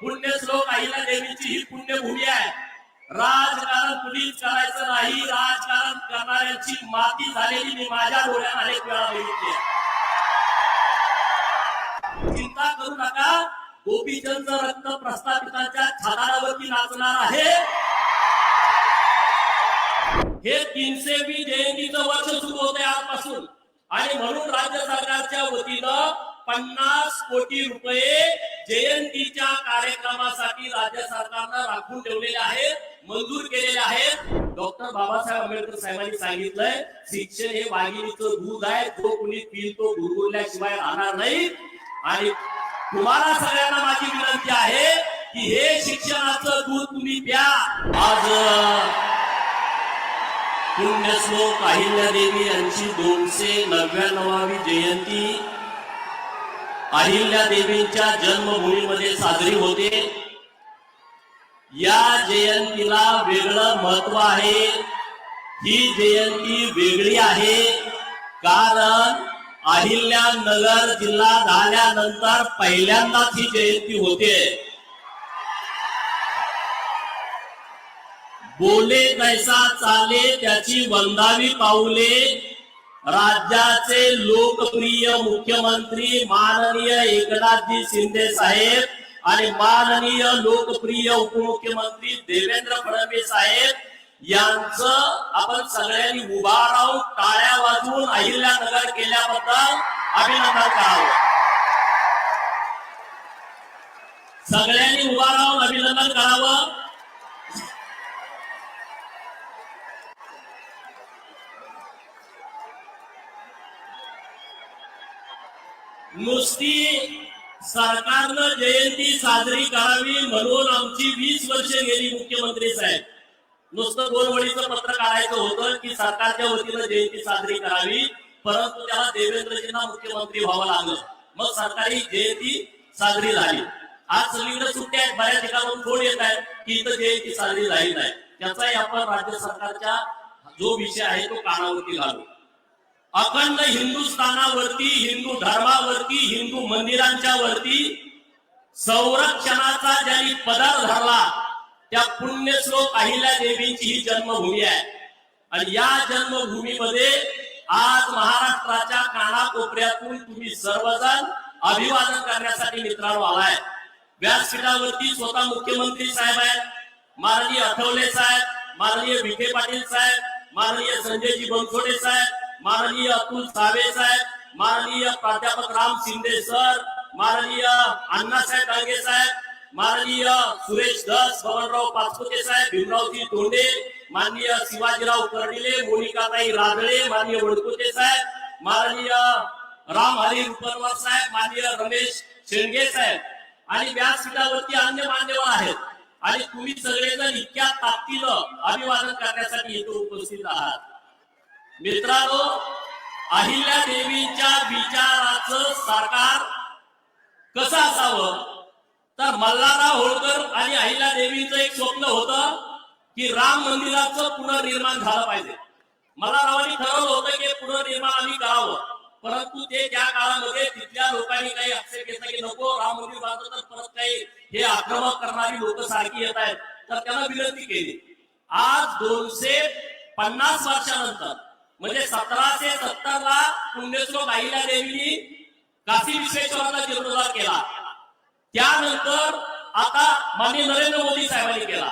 पुण्यश्लोक आईला देवीची ही पुण्यभूमी आहे. राजकारण कुणीच करायचं नाही. राजकारण करणाऱ्यांची माती झालेली मी माझ्या डोळ्यात अनेक वेळा बघितली चिंता करू नका. गोपीचंद रक्त प्रस्थापितांच्या छातारावरती नाचणार आहे. हे तीनशेवी जयंतीचं वर्ष सुरू होते आजपासून. आणि म्हणून राज्य सरकारच्या वतीनं पन्नास कोटी रुपये जयंतीच्या कार्यक्रमासाठी राज्य सरकारनं राखून ठेवलेले आहेत मंजूर केलेले आहेत. डॉक्टर बाबासाहेब आंबेडकर साहेबांनी सांगितलंय शिक्षण हे वाघिणीचं दूध आहे जो कुणी पिल तो गुरगुरल्याशिवाय राहणार नाही. आणि तुम्हाला सगळ्यांना माझी विनंती आहे की हे शिक्षणाचं दूध तुम्ही प्या. आज अं, पुण्यश्लोक अहिल्यादेवी यांची दोनशे नव्याण्णवावी जयंती. अहिल्या देवींच्या जन्मभूमीमध्ये साजरी होते. या जयंतीला वेगळं महत्त्व आहे. ही जयंती वेगळी आहे. कारण अहिल्यानगर जिल्हा झाल्यानंतर पहिल्यांदाच ही जयंती होते. बोले कैसा चाले त्याची वंदावी पाऊले. राज्याचे लोकप्रिय मुख्यमंत्री माननीय एकनाथजी शिंदे साहेब आणि माननीय लोकप्रिय उपमुख्यमंत्री देवेंद्र फडणवीस साहेब यांचं आपण सगळ्यांनी उभा राहून टाळ्या वाजवून अहिल्यानगर केल्याबद्दल अभिनंदन करावं. सगळ्यांनी उभा राहून अभिनंदन करावं. नुसती सरकारनं जयंती साजरी करावी म्हणून आमची वीस वर्ष गेली मुख्यमंत्री साहेब. नुसतं गोलवडीचं पत्र काढायचं होतं की सरकारच्या वतीनं जयंती साजरी करावी परंतु त्याला देवेंद्रजींना मुख्यमंत्री व्हावं लागलं. मग सरकारी जयंती साजरी झाली. आज सगळीकडे सुट्ट्या आहेत बऱ्याच ठिकाणून फोन येत आहेत की इथं जयंती साजरी झाली नाही. त्याचाही आपण राज्य सरकारच्या जो विषय आहे तो कानावरती घालू. अखंड हिंदुस्थानावरती हिंदू धर्मा मंदिरांच्या वरती संरक्षणाचा ज्यांनी पदार धरला त्या पुण्यश्लोक अहिल्या देवींची ही जन्मभूमी आहे. आणि या जन्मभूमीमध्ये आज महाराष्ट्राच्या कानाकोपऱ्यातून तुम्ही सर्वजण अभिवादन करण्यासाठी मित्रांनो आलाय. व्यासपीठावरती स्वतः मुख्यमंत्री साहेब आहेत माननीय आठवले साहेब माननीय विखे पाटील साहेब माननीय संजयजी बनसोडे साहेब माननीय अतुल सावे साहेब माननीय प्राध्यापक राम शिंदे सर माननीय अण्णासाहेब डांगे साहेब माननीय सुरेश धस भवनराव पाचपुते साहेब भीमरावजी तोंडे माननीय शिवाजीराव कर्डिले मोनिकाताई राजळे माननीय वडकुते साहेब माननीय राम हरी रुपनवर साहेब माननीय रमेश शेंडगे साहेब. आणि व्यासपीठावरती अन्य मान्यवर आहेत. आणि तुम्ही सगळेजण इतक्या ताकदीनं अभिवादन करण्यासाठी इथे उपस्थित आहात. मित्रांनो अहिल्या देवीच्या विचाराचं सरकार कसं असावं? तर मल्हारराव होळकर आणि अहिल्या देवीचं एक स्वप्न होतं की राम मंदिराचं पुनर्निर्माण झालं पाहिजे. मल्हाररावांनी ठरवलं होतं की पुनर्निर्माण आम्ही करावं. परंतु ते त्या काळामध्ये तिथल्या लोकांनी काही आक्षेप घेतला की नको राम मंदिर बांधलं तर परत काही हे आक्रमक करणारी लोक सारखी येत आहेत. तर त्यांना विनंती केली. आज दोनशे पन्नास वर्षानंतर म्हणजे सतराशे सत्तर ला पुण्यश्लोक अहिल्या देवीनी काशी विश्वेश्वराचा जीर्णोद्धार केला. त्यानंतर आता माननीय नरेंद्र मोदी साहेबांनी केला.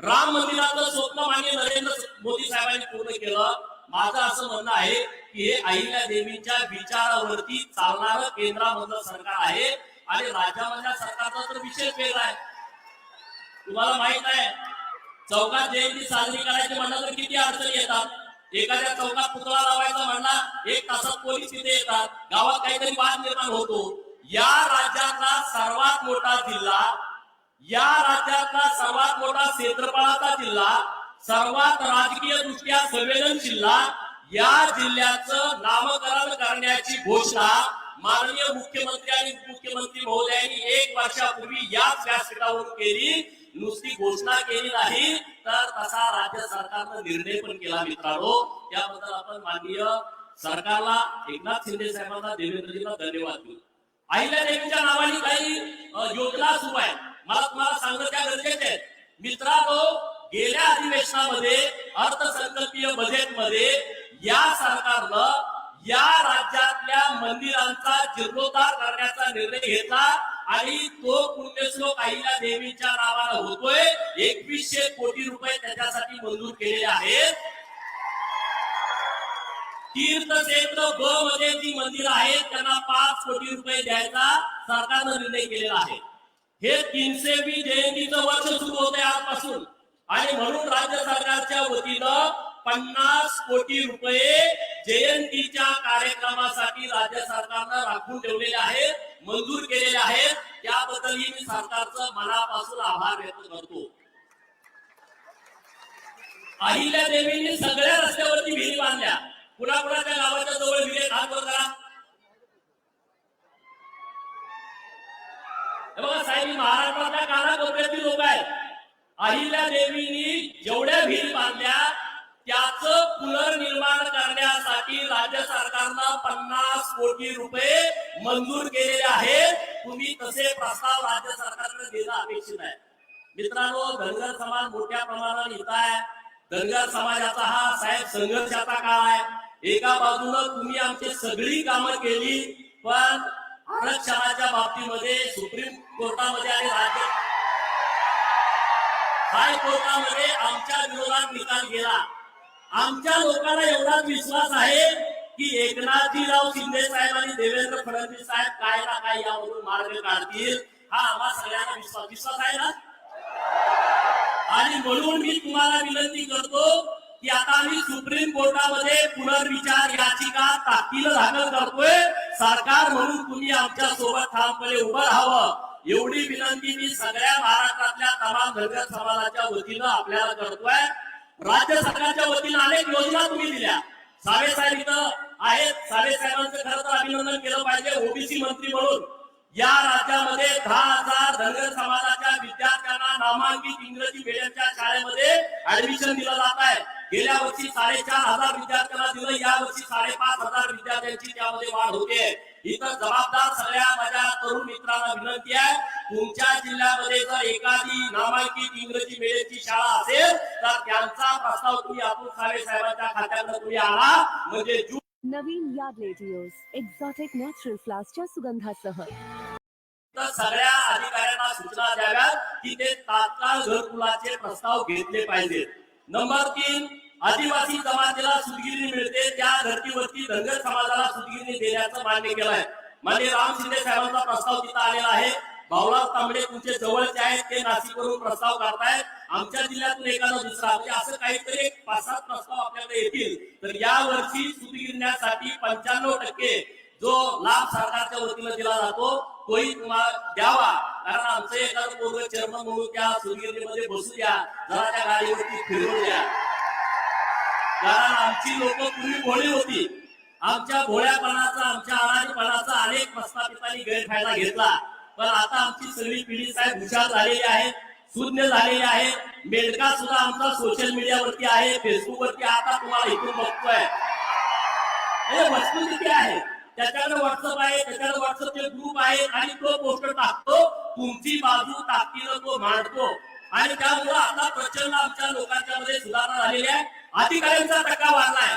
राम मंदिराचं स्वप्न माननीय नरेंद्र मोदी साहेबांनी पूर्ण केलं. माझं असं म्हणणं आहे की हे अहिल्या देवीच्या विचारावरती चालणार केंद्रामधलं सरकार आहे आणि राज्यामधल्या सरकारचा तर विशेष वेगळा आहे. तुम्हाला माहीत आहे चौकात जयंती साजरी करायची म्हणलं तर किती अडचणी येतात? एखाद्या चौकात पुतळा लावायचा म्हणला एक तासात पोलीस तिथे येतात गावात काहीतरी वाद निर्माण होतो. या राज्यातला सर्वात मोठा जिल्हा या राज्यातला सर्वात मोठा क्षेत्रफळाचा जिल्हा सर्वात राजकीय दृष्ट्या संवेदन जिल्हा या जिल्ह्याचं नामकरण करण्याची घोषणा माननीय मुख्यमंत्री आणि उपमुख्यमंत्री महोदयांनी एक वर्षापूर्वी याच व्यासपीठावरून केली. नुसती घोषणा केली नाही तर तसा राज्य सरकारनं निर्णय पण केला मित्रांनो. त्याबद्दल आपण माननीय सरकारला एकनाथ शिंदे साहेबांना देवेंद्रजीला धन्यवाद देऊ. अहिल्या देवीच्या नावाने काही योजना सुरू आहेत मला तुम्हाला सांगणं त्या गरजेचे आहेत मित्रांनो गेल्या अधिवेशनामध्ये अर्थसंकल्पीय बजेटमध्ये या सरकारनं या राज्यातल्या मंदिरांचा जीर्णोद्धार करण्याचा निर्णय घेतला. आणि तो पुण्यश्लोक आईला देवीच्या नावाला होतोय. एकवीसशे कोटी रुपये त्याच्यासाठी मंजूर केलेले आहेत. तीर्थक्षेत्र ब मध्ये जी मंदिर आहेत त्यांना पाच कोटी रुपये द्यायचा सरकारनं निर्णय केलेला आहे. हे तीनशे तीनशेवी जयंतीचं वर्ष सुरू होतंय आजपासून. आणि म्हणून राज्य सरकारच्या वतीनं पन्नास कोटी रुपये जयंतीच्या कार्यक्रमासाठी राज्य सरकारनं राखून ठेवलेले आहेत. मंजूर केलेले आहेत. त्याबद्दलही मी सरकारचं मनापासून आभार व्यक्त करतो. अहिल्या देवीने सगळ्या रस्त्यावरती विहिरी बांधल्या. कुणा कुणाच्या गावाच्या जवळ विहिरी हात वर करा बघा साहेब ही महाराष्ट्रातल्या कानाकोपऱ्यातील लोक आहेत. अहिल्या देवीनी जेवढ्या विहीर बांधल्या त्याच पुनर्निर्माण करण्यासाठी राज्य सरकारनं पन्नास कोटी रुपये मंजूर केलेले आहेत. तुम्ही तसे प्रस्ताव राज्य सरकारकडे देणं अपेक्षित आहे. मित्रांनो धनगर समाज मोठ्या प्रमाणात येत आहे. धनगर समाजाचा हा साहेब संघर्षाचा काळ आहे. एका बाजूनं तुम्ही आमची सगळी कामं केली पण आरक्षणाच्या बाबतीमध्ये सुप्रीम कोर्टामध्ये आणि राज्य हायकोर्टामध्ये आमच्या विरोधात निकाल गेला. आमच्या लोकांना एवढा विश्वास आहे की एकनाथजीराव शिंदे साहेब आणि देवेंद्र फडणवीस साहेब काय ना काय यावरून मार्ग काढतील हा आम्हा सगळ्यांना विश्वास विश्वास आहे ना? आणि म्हणून मी तुम्हाला विनंती करतो की आता आम्ही सुप्रीम कोर्टामध्ये पुनर्विचार याचिका ताकदीनं दाखल करतोय. सरकार म्हणून तुम्ही आमच्यासोबत ठामपणे उभं राहावं. एवढी विनंती मी सगळ्या महाराष्ट्रातल्या तमाम धनगर समाजाच्या वतीनं आपल्याला करतोय. राज्य सरकारच्या वतीनं अनेक योजना तुम्ही दिल्या. सावे साहेब इथं आहेत. सावे साहेबांचं खरं तर अभिनंदन केलं पाहिजे. ओबीसी मंत्री म्हणून. या राज्यामध्ये दहा हजार धनगर समाजाच्या विद्यार्थ्यांना नामांकित इंग्रजी मिडियमच्या शाळेमध्ये ऍडमिशन दिलं जात आहे. गेल्या वर्षी साडेचार हजार विद्यार्थ्यांना दिलं या वर्षी साडेपाच हजार विद्यार्थ्यांची त्यामध्ये वाढ होते. इथं जबाबदार सगळ्या माझ्या तरुण मित्रांना विनंती आहे तुमच्या जिल्ह्यामध्ये जर एखादी नामांकित इंग्रजी मीडियमची शाळा असेल तर त्यांचा प्रस्ताव तुम्ही अतुल सावे साहेबांच्या खात्याकडे तुम्ही आणा. म्हणजे नवीन यार्ड लेडिओस एक्झॉटिक नॅचरल फ्लासच्या सुगंधासह. तर सगळ्या अधिकाऱ्यांना सूचना द्याव्यात की ते तात्काळ घरकुलाचे प्रस्ताव घेतले पाहिजेत. नंबर तीन आदिवासी जमातीला सुदगिरी मिळते. त्या धर्तीवरती धनगर समाजाला सुदगिरी देण्याचं मान्य केलं आहे मान्य राम शिंदे साहेबांचा प्रस्ताव तिथं आलेला आहे. भाऊराव तांबडे तुमचे जवळचे आहेत ते नाशिकवरून प्रस्ताव करतायत आमच्या जिल्ह्यातून एखादा दुसरा म्हणजे असं काहीतरी एक पाच सात प्रस्ताव आपल्याकडे येतील. तर या वर्षी सुदगिरण्यासाठी पंच्याण्णव टक्के जो लाभ सरकारच्या वतीनं दिला जातो तोही तुम्हाला द्यावा. कारण आमचं एखादं पोरग चर्मन म्हणून त्या सुदगिरणीमध्ये बसू द्या जरा त्या गाडीवरती फिरवून द्या कारण आमची लोक पूर्वी भोळी होती. आमच्या भोळ्यापणाचा आमच्या अडाणीपणाचा अनेक प्रस्थापितांनी गैरफायदा घेतला. पण आता आमची सगळी पिढी साहेब हुशार झालेली आहे शून्य झालेली आहे. मेलका सुद्धा आमचा सोशल मीडियावरती आहे फेसबुक वरती. आता तुम्हाला इथून बघतोय. म्हणजे मजबूती आहे? त्याच्याकडे व्हॉट्सअप आहे त्याच्याकडे व्हॉट्सअपचे ग्रुप आहे आणि तो पोस्टर टाकतो. तुमची बाजू ताकदीनं तो मांडतो. आणि त्यामुळे आता प्रचंड आमच्या लोकांच्या मध्ये सुधारणा झालेली आहे. अधिकाऱ्यांचा टक्का वाढलाय.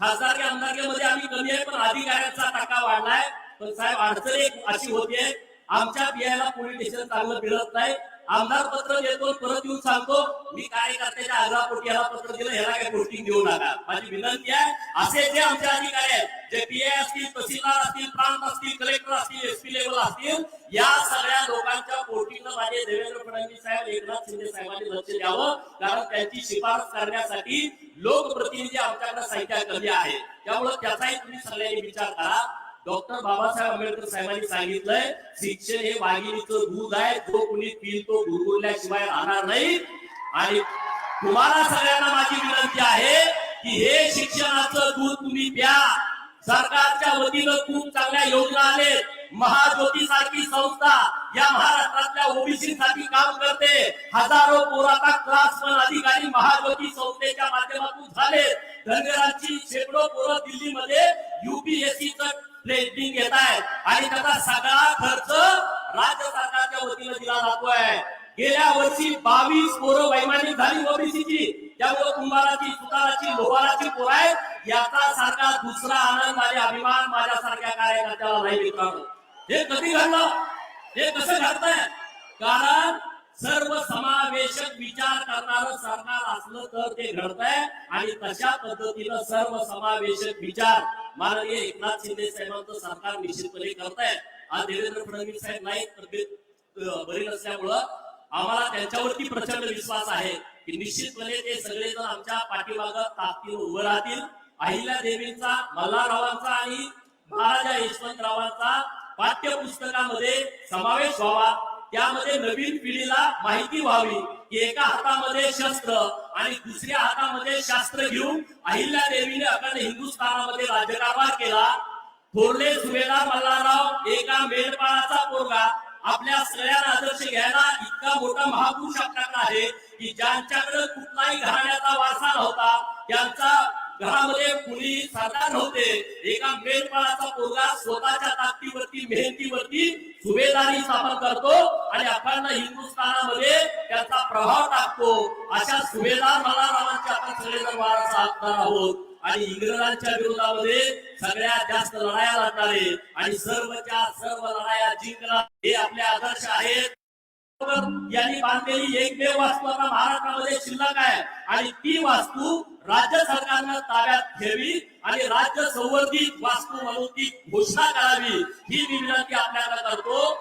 खासदारकी आमदारकीमध्ये आम्ही कमी आहे पण अधिकाऱ्यांचा टक्का वाढलाय. पण साहेब अडचण एक अशी होतीये. आमच्या बियाला पोलीस स्टेशन चांगलं मिळत नाही. आमदार पत्र देतो परत येऊन सांगतो मी कार्यकर्त्याच्या आग्रहापोटी याला पत्र दिलं ह्याला काही पोस्टिंग देऊ नका. माझी विनंती आहे असे जे आमचे अधिकारी आहेत जे पी असतील तहसीलदार असतील प्रांत असतील कलेक्टर असतील एसपी लेवल असतील या सगळ्या लोकांच्या पोस्टिंगला माझे देवेंद्र फडणवीस साहेब एकनाथ शिंदे साहेबांनी लक्ष द्यावं कारण त्यांची शिफारस करण्यासाठी लोकप्रतिनिधी आमच्याकडे संख्या कमी आहे. त्यामुळे त्याचाही तुम्ही सगळ्यांनी विचार करा. डॉक्टर बाबासाहेब आंबेडकर साहेबांनी सांगितलंय शिक्षण हे वाघिणीचं दूध आहे जो कुणी पिल तो गुरगुरल्याशिवाय राहणार नाही. आणि तुम्हाला सगळ्यांना माझी विनंती आहे की हे शिक्षणाचं दूध तुम्ही प्या. सरकारच्या वतीनं खूप चांगल्या योजना आले महाज्योती सारखी संस्था या महाराष्ट्रातल्या ओबीसी साठी काम करते. हजारो पोराचा क्लास वन अधिकारी महाज्योती संस्थेच्या माध्यमातून झाले धनगरांची शेकडो पोरं दिल्लीमध्ये युपीएससीचं प्लेटिंग घेत आहेत आणि त्याचा सगळा खर्च राज्य सरकारच्या वतीनं दिला जातोय. गेल्या वर्षी बावीस पोरं वैमानिक झाली ओबीसीची. त्यामुळे कुंभाराची सुताराची लोहाराची पोर आहेत. याचा सारखा दुसरा आनंद आणि अभिमान माझ्यासारख्या कार्यकर्त्याला नाही मित्रांनो हे कधी घडलं? हे कसं घडतंय? कारण सर्व समावेशक विचार करणार सरकार असलं तर ते घडतंय. आणि तशा पद्धतीनं सर्व समावेशक विचार माननीय एकनाथ शिंदे साहेबांचं सरकार निश्चितपणे करताय. आज देवेंद्र फडणवीस साहेब नाही तब्येत बरी नसल्यामुळं आम्हाला त्यांच्यावरती प्रचंड विश्वास आहे की निश्चितपणे ते सगळेजण आमच्या पाठीमाग ताकदीनं उभं राहतील. अहिल्या देवींचा मल्हाररावांचा आणि महाराजा यशवंतरावांचा पाठ्यपुस्तकामध्ये समावेश व्हावा. त्यामध्ये नवीन पिढीला माहिती व्हावी की एका हातामध्ये शस्त्र आणि दुसऱ्या हातामध्ये शास्त्र घेऊन अहिल्या देवीने अखंड हिंदुस्थानामध्ये राज्यकारभार केला. थोरले सुभेदार मल्हारराव एका मेंढपाळाचा पोरगा. आपल्या सगळ्यांना आदर्श घ्यायला इतका मोठा महापुरुष आपल्याकडे आहे की ज्यांच्याकडे कुठलाही घराण्याचा वारसा नव्हता त्यांचा घरामध्ये कुणी सरदार नव्हते. एका मेंढपाळाचा पोरगा स्वतःच्या ताकदीवरती मेहनतीवरती सुभेदारी स्थापन करतो आणि अखंड हिंदुस्थानामध्ये त्याचा प्रभाव टाकतो. अशा सुभेदार मल्हाररावांचे आपण सगळेजण वारसा हकदार आहोत. आणि इंग्रजांच्या विरोधामध्ये सगळ्यात जास्त लढाया लढणारे आणि सर्वच्या सर्व लढाया जिंकणार हे आपले आदर्श आहेत. यांनी बांधलेली एकमेव वास्तू आता महाराष्ट्रामध्ये शिल्लक आहे. आणि ती वास्तू राज्य सरकारनं ताब्यात घ्यावी आणि राज्य संवर्धित वास्तू म्हणून ती घोषणा करावी ही मी विनंती आपल्याला करतो.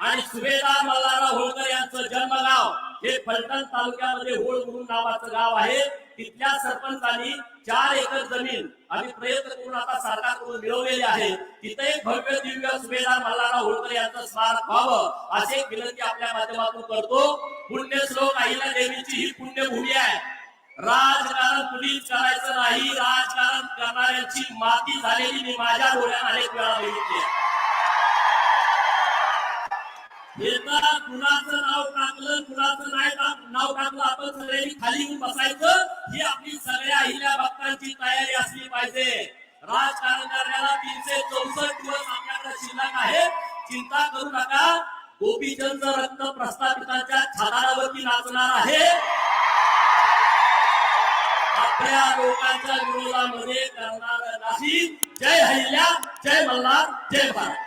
आणि सुभेदार मल्हारराव होळकर यांचं जन्मगाव हे फलटण तालुक्यामध्ये होळ म्हणून नावाचं गाव आहे. तिथल्या सरपंचांनी चार एकर जमीन आम्ही प्रयत्न करून आता सरकारकडून मिळवलेली आहे. तिथे एक भव्य दिव्य सुभेदार मल्हारराव होळकर यांचं स्मारक व्हावं अशी एक विनंती आपल्या माध्यमातून करतो. पुण्यश्लोक अहिल्या देवीची ही पुण्यभूमी आहे. राजकारण कुणीच करायचं नाही. राजकारण करणाऱ्यांची माती झालेली मी माझ्या डोळ्यात अनेक वेळा बघितली आहे. येतात कुणाचं नाव टाकलं कुणाचं नाही नाव टाकलं आपण सगळ्यांनी खाली येऊन बसायचं. ही आपली सगळ्या अहिल्या भक्तांची तयारी असली पाहिजे. राजकारण करण्याला तीनशे चौसष्ट दिवस आपल्याकडे शिल्लक आहे. चिंता करू नका. गोपीचंद रक्त प्रस्थापितांच्या छादारावरती नाचणार आहे. आपल्या लोकांच्या विरोधामध्ये करणार नाही जय हल्ल्या जय मल्हार जय भारत.